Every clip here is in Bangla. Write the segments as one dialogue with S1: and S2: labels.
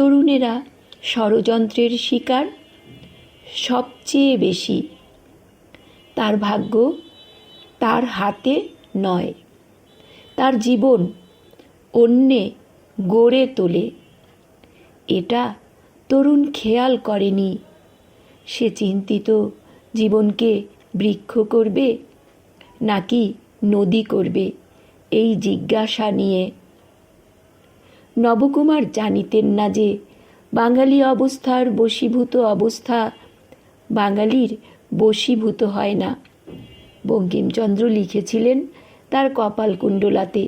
S1: তরুণেরা ষড়যন্ত্রের শিকার সবচেয়ে বেশি। তার ভাগ্য তার হাতে নয়। তার জীবন অন্যে গড়ে তোলে। এটা তরুণ খেয়াল করেনি। সে চিন্তিত জীবনকে বৃক্ষ করবে নাকি নদী করবে? এই জিজ্ঞাসা নিয়ে নবকুমার জানিতেন না যে বাঙালি অবস্থার বশীভূত অবস্থা বাঙালির বশীভূত হয় না। বঙ্কিমচন্দ্র লিখেছিলেন তার কপালকুণ্ডলাতে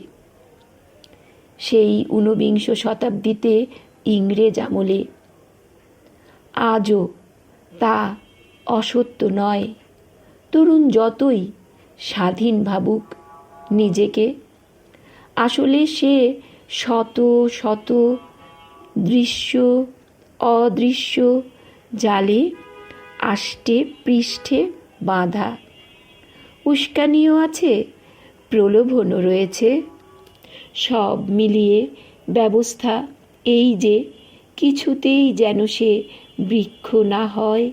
S1: সেই ঊনবিংশ শতাব্দীতে ইংরেজ আমলে। আজও তা অসত্য নয়। তরুণ যতই স্বাধীন ভাবুক নিজেকে, আসলে সে শত শত দৃশ্য, অদৃশ্য জালে আষ্টে পৃষ্ঠে বাঁধা। উস্কানিও আছে, প্রলোভনও রয়েছে। সব মিলিয়ে ব্যবস্থা এই যে, কিছুতেই যেন সে বৃক্ষ না হয়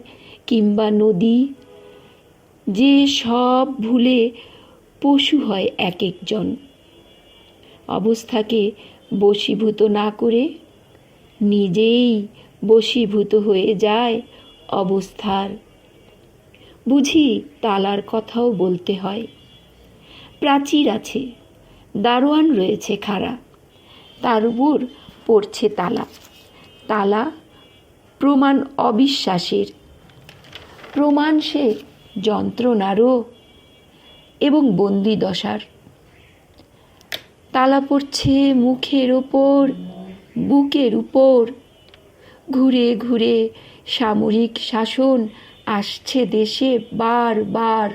S1: কিংবা নদী, যে সব ভুলে পশু হয় এক একজন অবস্থাকে বশীভূত না করে নিজেই বশীভূত হয়ে যায় অবস্থার। বুঝি তালার কথাও বলতে হয়। প্রাচীর আছে, দারোয়ান রয়েছে খাড়া, তার উপর পড়ছে তালা। তালা প্রমাণ অবিশ্বাসের। প্রমাণ সে যন্ত্রণারও এবং বন্দি দশার তালা পড়ছে মুখের ওপর বুকের উপর। ঘুরে ঘুরে সামরিক শাসন আসছে দেশে বার বার।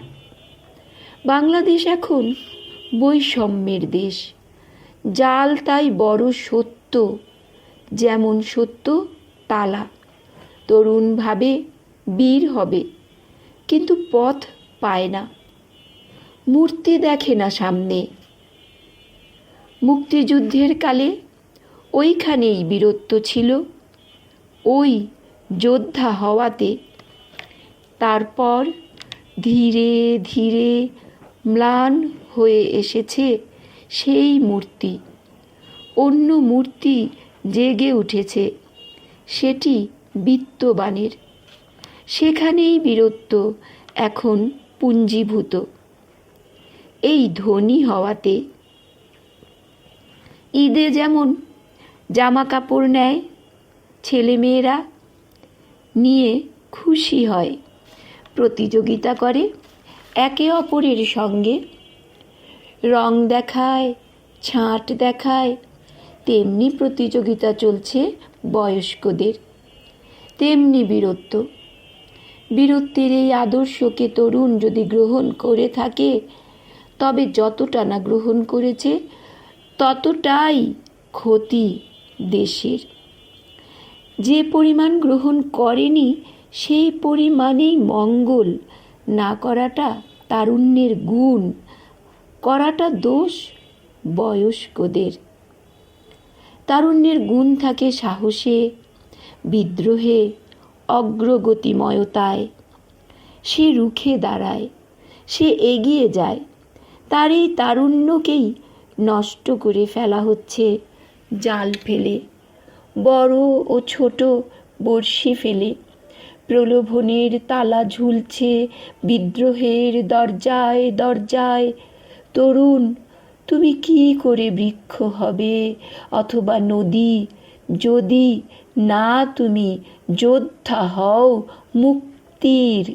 S1: বাংলাদেশ এখন বৈষম্যের দেশ। জাল তাই বড় সত্য, যেমন সত্য তালা। তরুণ ভাবে বীর হবে, কিন্তু পথ পায় না। মূর্তি দেখে না সামনে মুক্তিযুদ্ধের কালে ওইখানেই বীরত্ব ছিল। ওই যোদ্ধা হওয়াতে তারপর ধীরে ধীরে ম্লান হয়ে এসেছে সেই মূর্তি। অন্য মূর্তি জেগে উঠেছে, সেটি বিত্তবানের। সেখানেই বীরত্ব এখন পুঞ্জীভূত। এই ধনী হওয়াতে ঈদে যেমন জামা কাপড় নেয়, ছেলেমেয়েরা নিয়ে খুশি হয়। প্রতিযোগিতা করে একে অপরের সঙ্গে। রং দেখায়, ছাঁট দেখায়, তেমনি প্রতিযোগিতা চলছে বয়স্কদের। তেমনি বীরত্ব। বীরত্বের এই আদর্শকে তরুণ যদি গ্রহণ করে থাকে, তবে যতটা না গ্রহণ করেছে ততটাই ক্ষতি দেশের। যে পরিমাণ গ্রহণ করেনি, সেই পরিমাণেই মঙ্গল না করাটা তারুণ্যের গুণ, করাটা দোষ বয়স্কদের। তারুণ্যের গুণ থাকে সাহসে, বিদ্রোহে, অগ্রগতিময়তায়। সে রুখে দাঁড়ায়, সে এগিয়ে যায়, তার এই তারুণ্যকেই নষ্ট করে ফেলা হচ্ছে। জাল ফেলে। বড় ও ছোট বড়শি ফেলে। প্রলোভনের তালা ঝুলছে বিদ্রোহের দরজায় দরজায়। তরুণ, তুমি কি করে বৃক্ষ হবে? অথবা নদী, যদি না তুমি যোদ্ধা হও মুক্তির